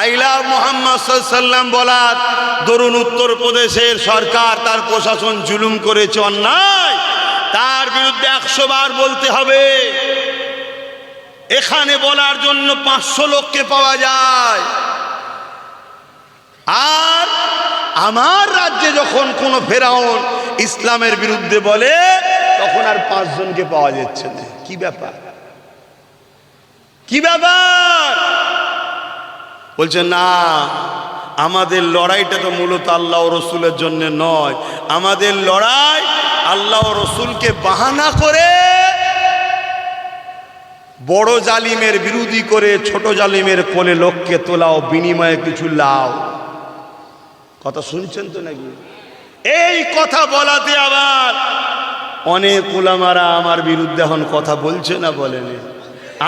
আইলা মোহাম্মদ সাল্লাম বলার দরুন উত্তরপ্রদেশের সরকার তার প্রশাসন জুলুম করেছে অন্যায়। তার বিরুদ্ধে একশো বার বলতে হবে। এখানে বলার জন্য পাঁচশো লোককে পাওয়া যায়। আর আমার রাজ্যে যখন কোনো ফেরাউন ইসলামের বিরুদ্ধে বলে, তখন আর পাঁচজনকে পাওয়া যাচ্ছে না। কি ব্যাপার? কি ব্যাপার? বলছে, না, আমাদের লড়াইটা তো মূলত আল্লাহ রসুলের জন্য নয়। আমাদের লড়াই আল্লাহ রসুলকে বাহানা করে, বড় জালিমের বিরোধী করে ছোট জালিমের কোলে লোককে তোলাও বিনিময়ে কিছু লাও। কথা শুনছেন তো নাকি? এই কথা বলাতে আবার অনেক ওলামারা আমার বিরুদ্ধে এখন কথা বলছে না বলেনি।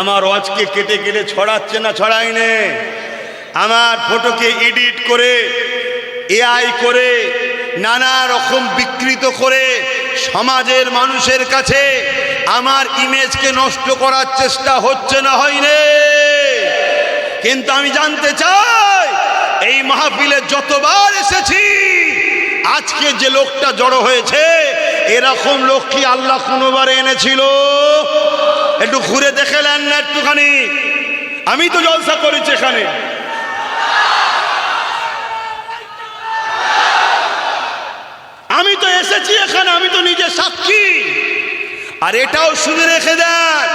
আমার অজকে কেটে কেটে ছড়াচ্ছে না ছড়াইনে আমার ফটোকে এডিট করে এআই করে, নানা রকম বিকৃত করে সমাজের মানুষের কাছে আমার ইমেজকে নষ্ট করার চেষ্টা হচ্ছে না হয়নি কিন্তু আমি জানতে চাই, এই মাহফিলে যতবার এসেছি, আজকে যে লোকটা জড়ো হয়েছে, এরকম লোক কি আল্লাহ কোনোবার এনেছিল? একটু ঘুরে দেখে নেন না একটুখানি। আমি তো জলসা করেছি এখানে। আমি তো এসেছি এখানে, আমি তো নিজে সাক্ষী। আর এটাও শুনে রেখে দেন,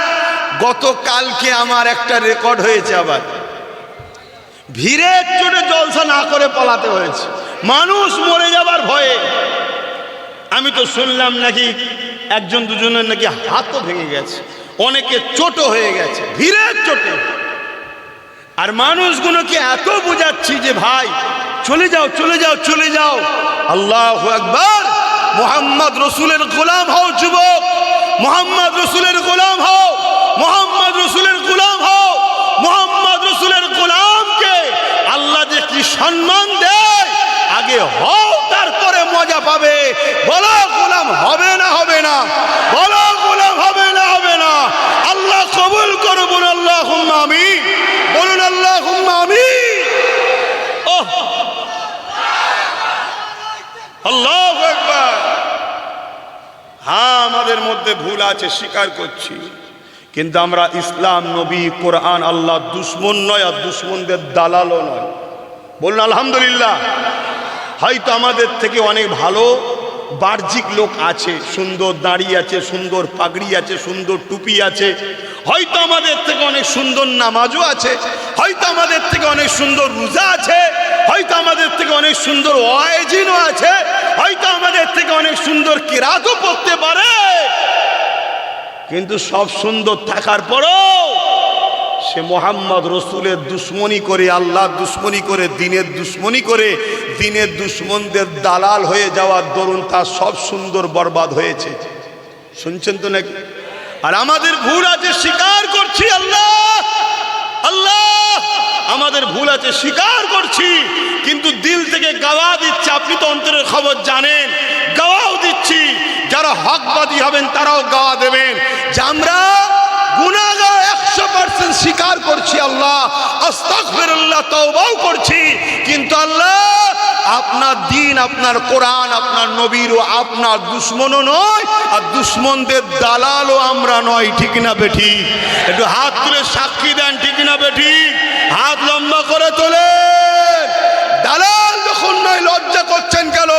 গতকালকে আমার একটা রেকর্ড হয়েছে আবার। ভিড়ের চোটে জলসা না করে পালাতে হয়েছে। মানুষ মরে যাবার ভয়ে। আমি তো শুনলাম নাকি একজন দুজনের নাকি হাতও ভেঙে গেছে, অনেকে চোটও হয়ে গেছে, ভিড়ের চোটে। আর মানুষগুলোকে এত বোঝাচ্ছি যে, ভাই, চলে যাও চলে যাও চলে যাও। আল্লাহ একবার মোহাম্মদ রসুলের গোলাম হও যুবক। মোহাম্মদ রসুলের গোলাম হও। মোহাম্মদ রসুলের গোলাম হও। মোহাম্মদ রসুলের গোলামকে আল্লাহ যে কি সম্মান দেয়, আগে হও, তারপরে মজা পাবে। বলো গোলাম হবে না হবে না। বলো গোলাম হবে না হবে না আল্লাহ কবুল করো বলুন আল্লাহ আমি বলুন আল্লাহ আমি ওহ আল্লাহ একবার হ্যাঁ আমাদের ভুল আছে, স্বীকার করছি। কিন্তু আমরা ইসলাম, নবী, কোরআন, আল্লাহ দুশ্মন নয় আর দুশ্মনদের দালালও নয়। বলুন, আলহামদুলিল্লাহ। হয়তো আমাদের থেকে অনেক ভালো, বাহ্যিক লোক আছে, সুন্দর দাড়ি আছে, সুন্দর পাগড়ি আছে, সুন্দর টুপি আছে। হয়তো আমাদের থেকে অনেক সুন্দর নামাজও আছে, হয়তো আমাদের থেকে অনেক সুন্দর রোজা আছে, হয়তো আমাদের থেকে অনেক সুন্দর ওয়াইজিনও আছে, হয়তো আমাদের থেকে অনেক সুন্দর কিরাতও পড়তে পারে। কিন্তু সব সুন্দর থাকার পরও সে মোহাম্মদ রসুলের দুশ্মনী করে আল্লাহ দুশ্মনী করে, দিনের দুশ্মনী করে, দিনের দুশ্মনদের দালাল হয়ে যাওয়ার দরুন তার সব সুন্দর বরবাদ হয়েছে। শুনছেন তো নাকি? আর আমাদের ভুল আছে, স্বীকার করছি আল্লাহ! আল্লাহ! আমাদের ভুল আছে, স্বীকার করছি। কিন্তু দিল থেকে গাওয়া দিচ্ছে, আপনি তো অন্তরের খবর জানেন। গাওয়াও দিচ্ছি। যারা হকবাদী হবেন, তারাও গাওয়া আস্তাগফিরুল্লাহ, তওবাও করছি। কিন্তু আল্লাহ, আপনার দিন, আপনার কোরআন, আপনার নবীর ও আপনার দুশ্মনও নয়, আর দুশ্মনদের দালালও আমরা নয়, ঠিক না বেঠি? একটু হাত তুলে সাক্ষী দেন, ঠিক না বেঠি? হাত লম্বা করে তোলে দালাল যখন নয়, লজ্জা করছেন কেন?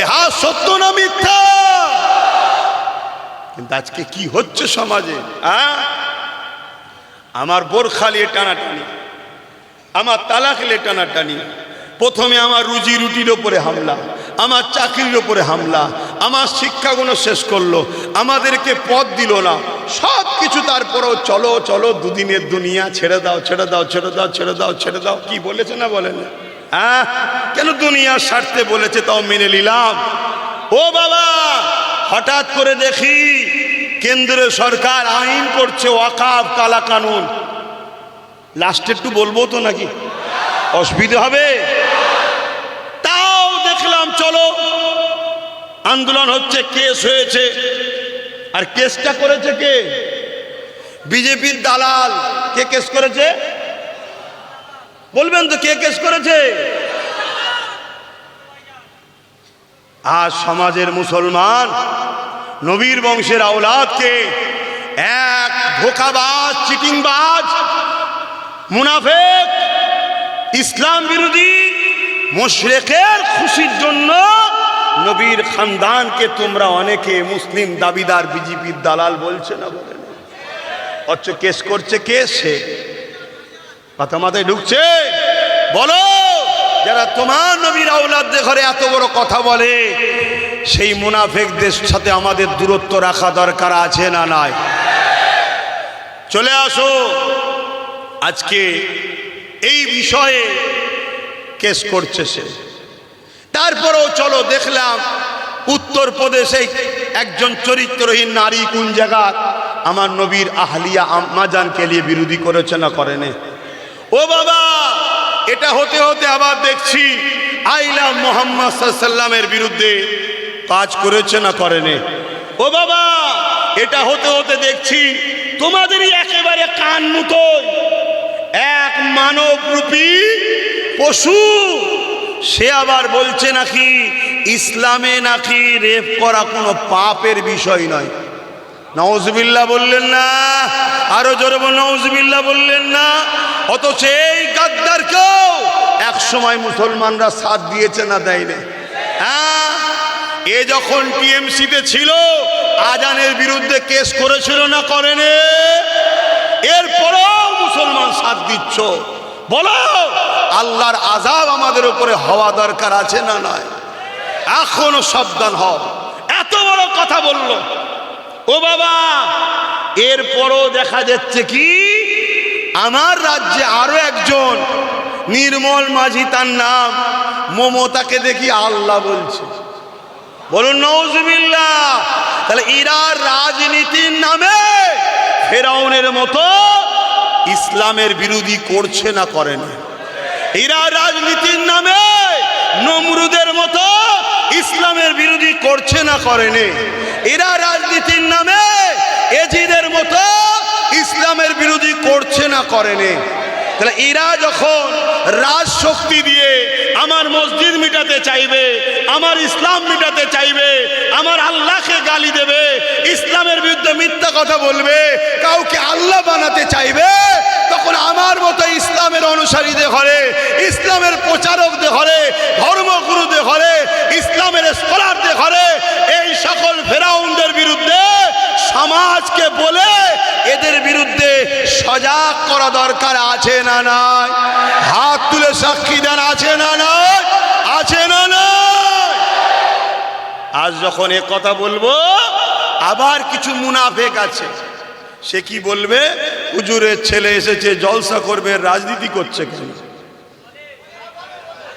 এ হাত সত্য না মিথ্যা? কিন্তু আজকে কি হচ্ছে সমাজে আমার বোরখা নিয়ে টানাটানি। আমার তালাক নিয়ে টানাটানি প্রথমে আমার রুজি রুটির ওপরে হামলা, আমার চাকরির ওপরে হামলা, আমার শিক্ষাগুলো শেষ করল, আমাদেরকে পথ দিল না। সব কিছু তারপরেও চলো চলো, দুদিনের দুনিয়া ছেড়ে দাও ছেড়ে দাও ছেড়ে দাও ছেড়ে দাও ছেড়ে দাও। কি বলেছে না বলেন হ্যাঁ? কেন দুনিয়ার স্বার্থে বলেছে তাও মেনে নিলাম। ও বাবা, হঠাৎ করে দেখি, কেন্দ্রের সরকার আইন করছে ওয়াকাব কালা কানুন লাস্টে একটু বলব তো নাকি? অসুবিধে হবে? তাও দেখলাম, চলো। আন্দোলন হচ্ছে, কেস হয়েছে। আর কেসটা করেছে কে? বিজেপির দালাল। কে কেস করেছে? বলবেন তো, কে কেস করেছে? আজ সমাজের মুসলমান, নবীর বংশের আওলাদকে এক ধোকাবাজ, চিটিংবাজ মুনাফেক, ইসলাম বিরোধী, মুশরেকের খুশির জন্য নবীর খানদানকে তোমরা অনেকে মুসলিম দাবিদার বিজেপির দালাল বলছে না বলে। অথচ কেস করছে কে সে? কথা মাথায় ঢুকছে। বলো, যারা তোমার নবীর আউলাদদের ঘরে এত বড় কথা বলে, সেই মুনাফেকদের সাথে আমাদের দূরত্ব রাখা দরকার আছে না নাই? চলে আসো। আজকে এই বিষয়ে কেস করছে সে। তারপরেও চলো দেখলাম উত্তরপ্রদেশে একজন চরিত্রহীন নারী কোন জায়গা? আমার নবীর আহলিয়া আম্মাজানকে নিয়ে বিরোধী করেছে না করেনে। ও বাবা, এটা হতে হতে আবার দেখছি আইলা মোহাম্মদ সাল্লামের বিরুদ্ধে কাজ করেছে না করেনে। ও বাবা, এটা হতে হতে দেখছি তোমাদেরই একেবারে কান মুতোয় এক মানবরূপী পশু। সে আবার বলছে নাকি, ইসলামে নাকি রেপ করা কোনো পাপের বিষয় নয়। নওজবিল্লা বললেন না, আরও জোরে নওজবিল্লা বললেন না। অথচ এই গাদ্দারকেও এক সময় মুসলমানরা সাথ দিয়েছে না দেয়নি হ্যাঁ এ যখন টিএমসিতে ছিল, আজানের বিরুদ্ধে কেস করেছিল না করেনি। এরপরেও মুসলমান সাথ দিচ্ছ? বলো। আল্লাহর আজাব আমাদের উপরে হওয়া দরকার আছে না নয় এখনও সাবধান হও। এত বড় কথা বলল। ও বাবা, এরপরও দেখা যাচ্ছে কি? আমার রাজ্যে আরও একজন নির্মল মাঝি তার নাম মমতাকে দেখি আল্লাহ বলছে। বলুন নৌজবিল্লা তাহলে ইরার রাজনীতির নামে ফেরাউনের মতো ইসলামের বিরোধী করছে না করে না। এরা রাজনীতির নামে নমরুদের মতো ইসলামের বিরোধী করছে না করেনি এরা রাজনীতির নামে এজিদের মতো ইসলামের বিরোধী করছে না করেনি তাহলে এরা যখন রাজশক্তি দিয়ে আমার মসজিদ মিটাতে চাইবে, আমার ইসলাম মিটাতে চাইবে, আমার আল্লাহকে গালি দেবে, ইসলামের বিরুদ্ধে মিথ্যা কথা বলবে, কাউকে আল্লাহ বানাতে চাইবে অনুসারীদের ঘরে, ইসলামের প্রচারকদের ঘরে, ধর্মগুরুদের ঘরে, ইসলামের স্কলারদের ঘরে, এই সকল ফেরাউনদের বিরুদ্ধে সমাজকে বলে এদের বিরুদ্ধে সজাগ করা দরকার আছে না নাই? হাত তুলে সাক্ষী দেন আছে না নাই? আছে না নাই? আজ যখন এ কথা বলব, আবার কিছু মুনাফেক আছে। সে কি বলবে? হুজুরের ছেলে এসেছে, জলসা করবে, রাজনীতি করছে কেন?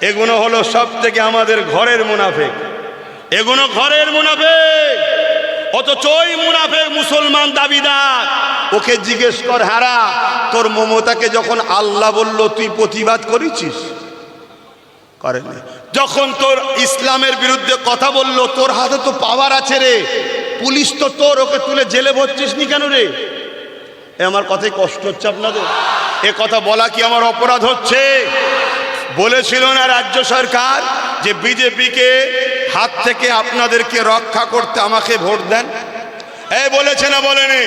এগুলো হলো সব থেকে আমাদের ঘরের মুনাফেক। এগুলো ঘরের মুনাফেক। অথচ ওই মুনাফেক মুসলমান দাবিদার। ওকে জিজ্ঞেস কর, হারা, তোর মমতাকে যখন আল্লাহ বলল, তুই প্রতিবাদ করেছিস? করেনি। যখন তোর ইসলামের বিরুদ্ধে কথা বলল, তোর হাতে তো পাওয়ার আছে রে। পুলিশ তো তোর, ওকে তুলে জেলে ভরছিস নি কেন রে? এ আমার কথাই কষ্ট হচ্ছে আপনাদের? এ কথা বলা কি আমার অপরাধ হচ্ছে? বলেছিল না রাজ্য সরকার যে বিজেপিকে হাত থেকে আপনাদেরকে রক্ষা করতে আমাকে ভোট দেন? এই বলেছে না বলেনি?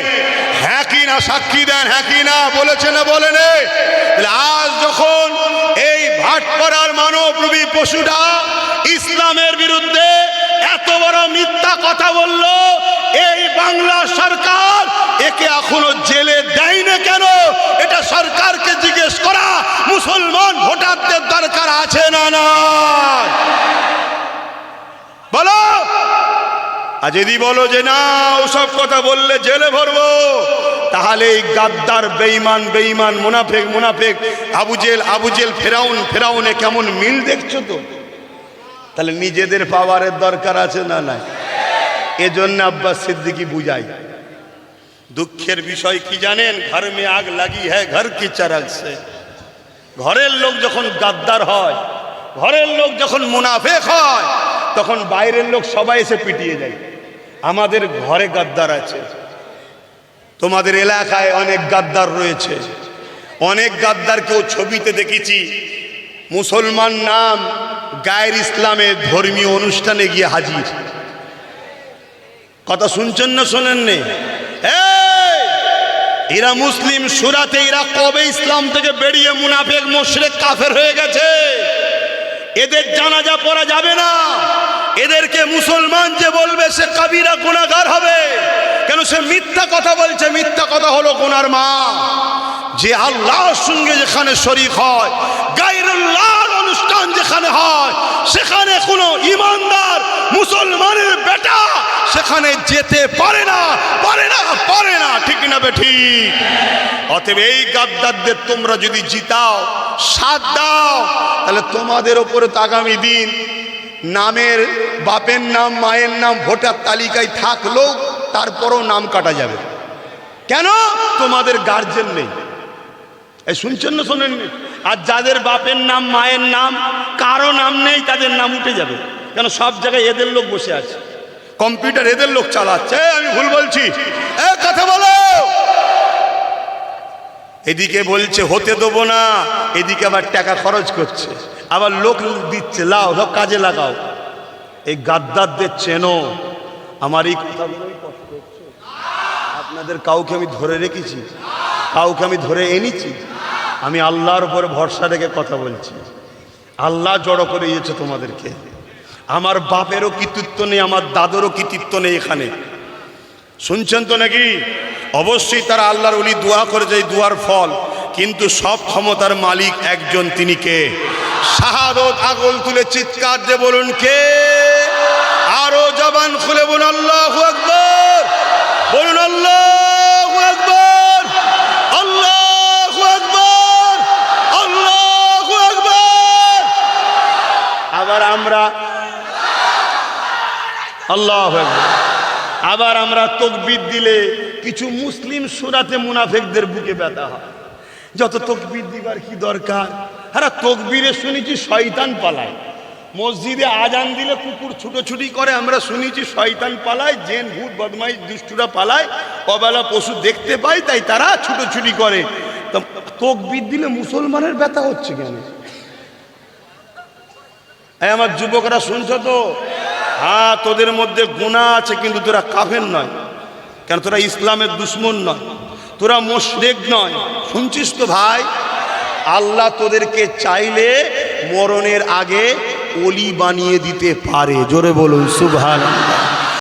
হ্যাঁ কি না সাক্ষী দেন? হ্যাঁ কি না? বলেছে না বলেনি? আজ যখন এই ভাটপাড়ার মানবরূপী পশুটা ইসলামের বিরুদ্ধে এত বড় মিথ্যা কথা বলল, এই বাংলা সরকার। একে এখনও জেলে দেয় না কেন? এটা সরকারকে জিজ্ঞেস করা মুসলমান ভোটারদের দরকার আছে না না বলো। আর যদি বলো যে না, ওসব কথা বললে জেলে ভরবো, তাহলে এই গাদ্দার বেইমান বেইমান মুনাফেক মুনাফেক আবুজেল আবুজেল ফেরাউন, ফেরাউনে কেমন মিল দেখছ তো? তাহলে নিজেদের পাওয়ারের দরকার আছে না নাই? এজন্য আব্বাস সিদ্দিকি বুঝাই দুঃখের বিষয় কি জানেন? ঘর মে আগ লাগি হ্যাঁ ঘর কি চারাগ সে। ঘরের লোক যখন গাদ্দার হয়, ঘরের লোক যখন মুনাফেক হয়, তখন বাইরের লোক সবাই এসে পিটিয়ে যায় আমাদের ঘরে গাদ্দার আছে। তোমাদের এলাকায় অনেক গাদ্দার রয়েছে। অনেক গাদ্দারকেও ছবিতে দেখেছি। মুসলমান নাম গায়ের ইসলামের ধর্মীয় অনুষ্ঠানে গিয়ে হাজির। কথা শুনছেন না শোনেন নে? এরা মুসলিম, সুরাতে এরা কবে ইসলাম থেকে বেরিয়ে মুনাফেক, মোশরেক, কাফের হয়ে গেছে? এদের জানাজা পড়া যাবে না। এদেরকে মুসলমান যে বলবে, সে কাবিরা গুণাগার হবে। কেন সে মিথ্যা কথা বলছে? মিথ্যা কথা হলো গুনার মা। যে আল্লাহর সঙ্গে যেখানে শরিক হয় গাইরুল্লাহর যেখানে হয়, সেখানে কোনো ইমানদার মুসলমানের বেটা সেখানে যেতে পারে না পারে না পারে না। ঠিক না বে ঠিক? অতএব এই গাদ্দারদের তোমরা যদি জিতাও, সাথ দাও, তাহলে তোমাদের ওপরে তো আগামী দিন নামের বাপের নাম, মায়ের নাম, ভোটার তালিকায় থাকলেও তারপরও নাম কাটা যাবে। কেন? তোমাদের গার্জেন নেই। এই শুনছেন না শোনেননি? আর যাদের বাপের নাম, মায়ের নাম, কারও নাম নেই, তাদের নাম উঠে যাবে। কেন সব জায়গায় এদের লোক বসে আছে। কম্পিউটার এদের লোক চালাচ্ছে। আমি ভুল বলছি। কথা বলো। এদিকে বলছে, হতে দেবো না। এদিকে আবার টাকা খরচ করছে। আবার লোক দিচ্ছে, লাও সব কাজে লাগাও। এই গাদ্দারদের চেনো। আমার এই আপনাদের কাউকে আমি ধরে রেখেছি। কাউকে আমি ধরে এনেছি। আমি আল্লাহর উপরে ভরসা রেখে কথা বলছি। আল্লাহ জড়ো করে দিয়েছে তোমাদেরকে। আমার বাপেরও কৃতিত্ব নেই, আমার দাদেরও কৃতিত্ব নেই এখানে। শুনছেন তো নাকি? অবশ্যই তারা আল্লাহর উনি দোয়া করে যায় দুয়ার ফল। কিন্তু সব ক্ষমতার মালিক একজন, তিনি কে? শাহাদত আগল তুলে চিৎকার যে বলুন, কে? আরও জবান খুলে বলুন, আল্লাহ বলুন, আল্লাহ। আমরা আল্লাহ আবার আমরা তকবির দিলে কিছু মুসলিম সুরাতে মুনাফেকদের বুকে ব্যথা হয়। যত তকবির দিবার কি দরকার? হ্যাঁ তকবিরে শুনেছি শয়তান পালায়। মসজিদে আজান দিলে কুকুর ছুটোছুটি করে, আমরা শুনেছি শয়তান পালায়, জেন, ভূত বদমাই দুষ্টুরা পালায়। অবেলা পশু দেখতে পাই তাই তারা ছুটোছুটি করে। তকবির দিলে মুসলমানের ব্যথা হচ্ছে কেন? আমার যুবকরা শুনছ তো? হ্যাঁ তোদের মধ্যে গুণা আছে, কিন্তু তোরা কাফের নয়। কেন তোরা ইসলামের দুশ্মন নয়, তোরা মোশরেক নয়। শুনছিস তো ভাই? আল্লাহ তোদেরকে চাইলে মরণের আগে অলি বানিয়ে দিতে পারে। জোরে বলুন সুভান